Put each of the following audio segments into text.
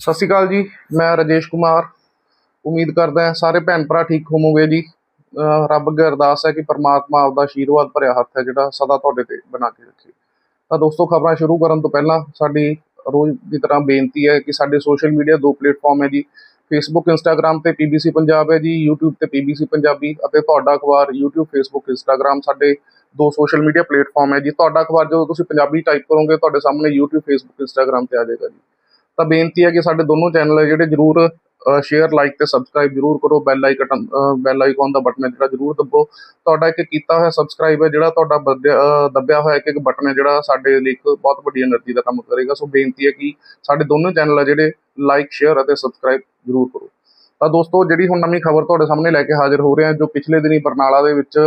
ਸਤਿ ਸ਼੍ਰੀ ਅਕਾਲ ਜੀ, ਮੈਂ ਰਾਜੇਸ਼ ਕੁਮਾਰ। ਉਮੀਦ ਕਰਦਾ ਹਾਂ ਸਾਰੇ ਭੈਣ ਭਰਾ ਠੀਕ ਹੋਵੋਗੇ ਜੀ। ਰੱਬ ਅੱਗੇ ਅਰਦਾਸ ਹੈ ਕਿ ਪ੍ਰਮਾਤਮਾ ਆਪਦਾ ਆਸ਼ੀਰਵਾਦ ਭਰਿਆ ਹੱਥ ਹੈ ਜਿਹੜਾ ਸਦਾ ਤੁਹਾਡੇ ਤੇ ਬਣਾ ਕੇ ਰੱਖੇ। ਤਾਂ ਦੋਸਤੋ, ਖਬਰਾਂ ਸ਼ੁਰੂ ਕਰਨ ਤੋਂ ਪਹਿਲਾਂ ਸਾਡੀ ਰੋਜ਼ ਦੀ ਤਰ੍ਹਾਂ ਬੇਨਤੀ ਹੈ ਕਿ ਸਾਡੇ ਸੋਸ਼ਲ ਮੀਡੀਆ ਦੋ ਪਲੇਟਫਾਰਮ ਹੈ ਜੀ। ਫੇਸਬੁੱਕ ਇੰਸਟਾਗ੍ਰam ਤੇ ਪੀਬੀਸੀ ਪੰਜਾਬ ਹੈ ਜੀ, YouTube ਤੇ ਪੀਬੀਸੀ ਪੰਜਾਬੀ ਅਤੇ ਤੁਹਾਡਾ ਅਖਬਾਰ YouTube ਫੇਸਬੁੱਕ ਇੰਸਟਾਗ੍ਰam ਸਾਡੇ ਦੋ ਸੋਸ਼ਲ ਮੀਡੀਆ ਪਲੇਟਫਾਰਮ ਹੈ ਜੀ। ਤੁਹਾਡਾ ਅਖਬਾਰ ਜਦੋਂ ਤੁਸੀਂ ਪੰਜਾਬੀ ਟਾਈਪ ਕਰੋਗੇ, ਤੁਹਾਡੇ ਸਾਹਮਣੇ YouTube ਫੇਸਬੁੱਕ ਇੰਸਟਾਗ੍ਰam ਤੇ ਆ ਜਾਏਗਾ ਜੀ। ਤਾਂ ਬੇਨਤੀ ਹੈ ਕਿ ਸਾਡੇ ਦੋਨੋਂ ਚੈਨਲ ਹੈ ਜਿਹੜੇ ਜਰੂਰ ਸ਼ੇਅਰ ਲਾਈਕ ਤੇ ਸਬਸਕ੍ਰਾਈਬ ਜਰੂਰ ਕਰੋ। ਬੈਲ ਆਈਕਨ ਬੈਲ ਆਈਕਨ ਦਾ ਬਟਨ ਜਿਹੜਾ ਜਰੂਰ ਦਬੋ। ਤੁਹਾਡਾ ਇੱਕ ਕੀਤਾ ਹੋਇਆ ਸਬਸਕ੍ਰਾਈਬ ਹੈ ਜਿਹੜਾ ਤੁਹਾਡਾ ਦੱਬਿਆ ਹੋਇਆ ਇੱਕ ਇੱਕ ਬਟਨ ਹੈ ਜਿਹੜਾ ਸਾਡੇ ਲਈ ਇੱਕ ਬਹੁਤ ਵੱਡੀ એનર્ਜੀ ਦਾ ਕੰਮ ਕਰੇਗਾ। ਸੋ ਬੇਨਤੀ ਹੈ ਕਿ ਸਾਡੇ ਦੋਨੋਂ ਚੈਨਲ ਹੈ ਜਿਹੜੇ ਲਾਈਕ ਸ਼ੇਅਰ ਅਤੇ ਸਬਸਕ੍ਰਾਈਬ ਜਰੂਰ ਕਰੋ। ਤਾਂ ਦੋਸਤੋ, ਜਿਹੜੀ ਹੁਣ ਨਵੀਂ ਖਬਰ ਤੁਹਾਡੇ ਸਾਹਮਣੇ ਲੈ ਕੇ ਹਾਜ਼ਰ ਹੋ ਰਿਹਾ ਜੋ ਪਿਛਲੇ ਦਿਨੀ ਬਰਨਾਲਾ ਦੇ ਵਿੱਚ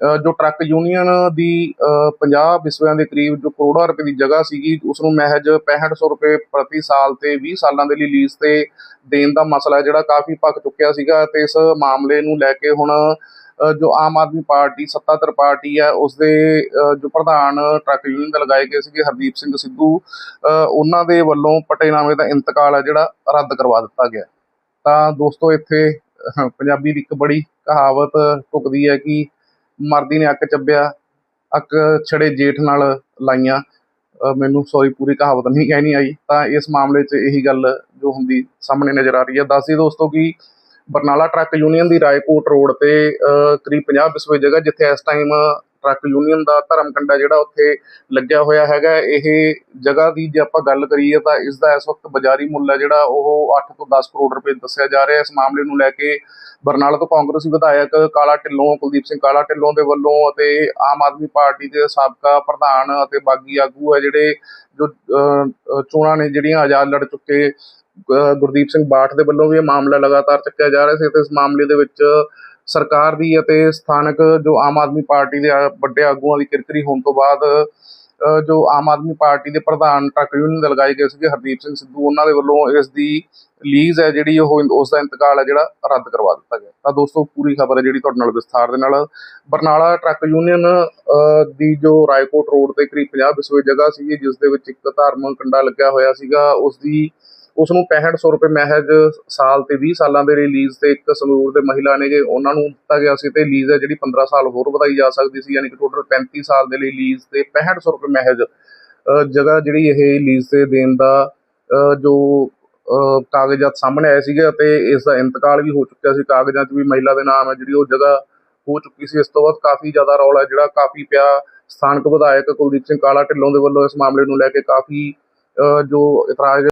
ਜੋ ਟਰੱਕ ਯੂਨੀਅਨ ਦੀ, ਅਹ 50 ਵਿਸਵਿਆਂ ਦੇ ਕਰੀਬ ਜੋ ਕਰੋੜਾਂ ਰੁਪਏ ਦੀ ਜਗ੍ਹਾ ਸੀਗੀ ਉਸ ਨੂੰ ਮਹਿਜ 6500 ਰੁਪਏ ਪ੍ਰਤੀ ਸਾਲ ਤੇ 20 ਸਾਲਾਂ ਦੇ ਲਈ ਲੀਜ਼ ਤੇ ਦੇਣ ਦਾ ਮਸਲਾ ਜਿਹੜਾ ਕਾਫੀ ਪੱਕ ਚੁੱਕਿਆ ਸੀਗਾ ਤੇ ਇਸ ਮਾਮਲੇ ਨੂੰ ਲੈ ਕੇ ਹੁਣ ਜੋ ਆਮ ਆਦਮੀ ਪਾਰਟੀ, ਸੱਤਾਧਰ ਪਾਰਟੀ ਹੈ ਉਸ ਦੇ ਜੋ ਪ੍ਰਧਾਨ ਟਰੱਕ ਯੂਨੀਅਨ ਦੇ ਲਗਾਏ ਗਏ ਸੀਗੇ, ਹਰਦੀਪ ਸਿੰਘ ਸਿੱਧੂ ਉਹਨਾਂ ਦੇ ਵੱਲੋਂ ਪਟੇਨਾਮੇ ਦਾ ਇੰਤਕਾਲ ਹੈ, ਜਿਹੜਾ ਰੱਦ ਕਰਵਾ ਦਿੱਤਾ ਗਿਆ। ਤਾਂ ਦੋਸਤੋ, ਇੱਥੇ ਪੰਜਾਬੀ ਦੀ ਇੱਕ ਬੜੀ ਕਹਾਵਤ ਢੁਕਦੀ ਹੈ ਕਿ ਮਰਦੀ ਨੇ ਅੱਕ ਚੱਬਿਆ, ਅੱਕ ਛੜੇ ਜੇਠ ਨਾਲ ਲਾਈਆਂ। ਮੈਨੂੰ ਸੌਰੀ ਪੂਰੀ ਕਹਾਵਤ ਨਹੀਂ ਕਹਿਣੀ ਆਈ। ਤਾਂ ਇਸ ਮਾਮਲੇ 'ਚ ਇਹੀ ਗੱਲ ਜੋ ਹੁੰਦੀ ਸਾਹਮਣੇ ਨਜ਼ਰ ਆ ਰਹੀ ਹੈ। ਦੱਸਦੀ ਦੋਸਤੋ ਕਿ ਬਰਨਾਲਾ ਟਰੱਕ ਯੂਨੀਅਨ ਦੀ ਰਾਏਕੋਟ ਰੋਡ ਤੇ ਕਰੀਬ 50 ਵਿਸਵੇ ਜਗ੍ਹਾ ਜਿੱਥੇ ਇਸ ਟਾਈਮ ਟਰੱਕ ਯੂਨੀਅਨ ਦਾ ਧਰਮ ਜਿਹੜਾ ਉੱਥੇ ਲੱਗਿਆ ਹੋਇਆ ਹੈਗਾ ਇਹ ਜਗ੍ਹਾ ਦੀ ਜੇ ਆਪਾਂ ਗੱਲ ਕਰੀਏ ਤਾਂ ਇਸ ਦਾ ਇਸ ਵਕਤ ਬਾਜ਼ਾਰੀ ਮੁੱਲ ਹੈ ਜਿਹੜਾ ਉਹ 8 ਤੋਂ 10 ਕਰੋੜ ਰੁਪਏ ਦੱਸਿਆ ਜਾ ਰਿਹਾ। ਇਸ ਮਾਮਲੇ ਨੂੰ ਲੈ ਕੇ ਬਰਨਾਲਾ ਤੋਂ ਕਾਂਗਰਸੀ ਵਿਧਾਇਕ ਕਾਲਾ ਢਿੱਲੋਂ ਕੁਲਦੀਪ ਸਿੰਘ ਕਾਲਾ ਢਿੱਲੋਂ ਦੇ ਵੱਲੋਂ ਅਤੇ ਆਮ ਆਦਮੀ ਪਾਰਟੀ ਦੇ ਸਾਬਕਾ ਪ੍ਰਧਾਨ ਅਤੇ ਬਾਗੀ ਆਗੂ ਹੈ ਜਿਹੜੇ ਜੋ ਅਹ, ਚੋਣਾਂ ਨੇ ਜਿਹੜੀਆਂ ਆਜ਼ਾਦ ਲੜ ਚੁੱਕੇ ਅਹ, ਗੁਰਦੀਪ ਸਿੰਘ ਬਾਠ ਦੇ ਵੱਲੋਂ ਵੀ ਇਹ ਮਾਮਲਾ ਲਗਾਤਾਰ ਚੱਕਿਆ ਜਾ ਰਿਹਾ ਸੀ ਤੇ ਇਸ ਮਾਮਲੇ ਦੇ ਵਿੱਚ ਸਰਕਾਰ ਦੀ ਅਤੇ ਸਥਾਨਕ ਜੋ ਆਮ ਆਦਮੀ ਪਾਰਟੀ ਦੇ ਵੱਡੇ ਆਗੂਆਂ ਦੀ ਕਿਰਕਰੀ ਹੋਣ ਤੋਂ ਬਾਅਦ ਜੋ ਆਮ ਆਦਮੀ ਪਾਰਟੀ ਦੇ ਪ੍ਰਧਾਨ ਟਰੱਕ ਯੂਨੀਅਨ ਦੇ ਲਗਾਏ ਗਏ ਸੀਗੇ ਹਰਦੀਪ ਸਿੰਘ ਸਿੱਧੂ ਉਹਨਾਂ ਦੇ ਵੱਲੋਂ ਇਸ ਦੀ ਲੀਜ਼ ਹੈ ਜਿਹੜੀ ਉਹ ਉਸ ਦਾ ਇੰਤਕਾਲ ਹੈ ਜਿਹੜਾ ਰੱਦ ਕਰਵਾ ਦਿੱਤਾ ਗਿਆ। ਤਾਂ ਦੋਸਤੋ ਪੂਰੀ ਖਬਰ ਹੈ ਜਿਹੜੀ ਤੁਹਾਡੇ ਨਾਲ ਵਿਸਥਾਰ ਦੇ ਨਾਲ। ਬਰਨਾਲਾ ਟਰੱਕ ਯੂਨੀਅਨ ਅਹ, ਦੀ ਜੋ ਰਾਏਕੋਟ ਰੋਡ ਤੇ ਕਰੀਬ 50 ਵਿਸਵੇ ਜਗ੍ਹਾ ਸੀਗੀ ਜਿਸ ਦੇ ਵਿੱਚ ਇੱਕ ਧਾਰਮਿਕ ਕੰਡਾ ਲੱਗਿਆ ਹੋਇਆ ਸੀਗਾ ਉਸ ਦੀ ਉਸ ਨੂੰ 6500 ਰੁਪਏ ਮਹਿਜ ਸਾਲ ਤੇ 20 ਸਾਲਾਂ ਦੇ ਲਈ ਲੀਜ਼ ਤੇ ਇੱਕ ਸੰਗਰੂਰ ਦੇ ਮਹਿਲਾ ਨੇਗੇ ਉਹਨਾਂ ਨੂੰ ਦਿੱਤਾ ਗਿਆ ਸੀ ਤੇ ਲੀਜ਼ ਹੈ ਜਿਹੜੀ 15 ਸਾਲ ਹੋਰ ਵਧਾਈ ਜਾ ਸਕਦੀ ਸੀ ਯਾਨੀ ਕਿ ਟੋਟਲ 35 ਸਾਲ ਦੇ ਲਈ ਲੀਜ਼ ਤੇ 6500 ਰੁਪਏ ਮਹਿਜ ਜਗ੍ਹਾ ਜਿਹੜੀ ਇਹ ਲੀਜ਼ ਤੇ ਦੇਣ ਦਾ ਜੋ ਕਾਗਜ਼ਾਤ ਸਾਹਮਣੇ ਆਏ ਸੀਗੇ ਅਤੇ ਇਸ ਦਾ ਇੰਤਕਾਲ ਵੀ ਹੋ ਚੁੱਕਿਆ ਸੀ। ਕਾਗਜ਼ਾਂ 'ਚ ਵੀ ਮਹਿਲਾ ਦੇ ਨਾਮ ਹੈ ਜਿਹੜੀ ਉਹ ਜਗ੍ਹਾ ਹੋ ਚੁੱਕੀ ਸੀ। ਇਸ ਤੋਂ ਬਾਅਦ ਕਾਫੀ ਜ਼ਿਆਦਾ ਰੌਲਾ ਜਿਹੜਾ ਕਾਫੀ ਪਿਆ ਸਥਾਨਕ ਵਿਧਾਇਕ ਕੁਲਦੀਪ ਸਿੰਘ ਕਾਲਾ ਢਿੱਲੋਂ ਦੇ ਵੱਲੋਂ ਇਸ ਮਾਮਲੇ ਨੂੰ ਲੈ ਕੇ ਕਾਫੀ ਅਹ, ਜੋ ਇਤਰਾਜ਼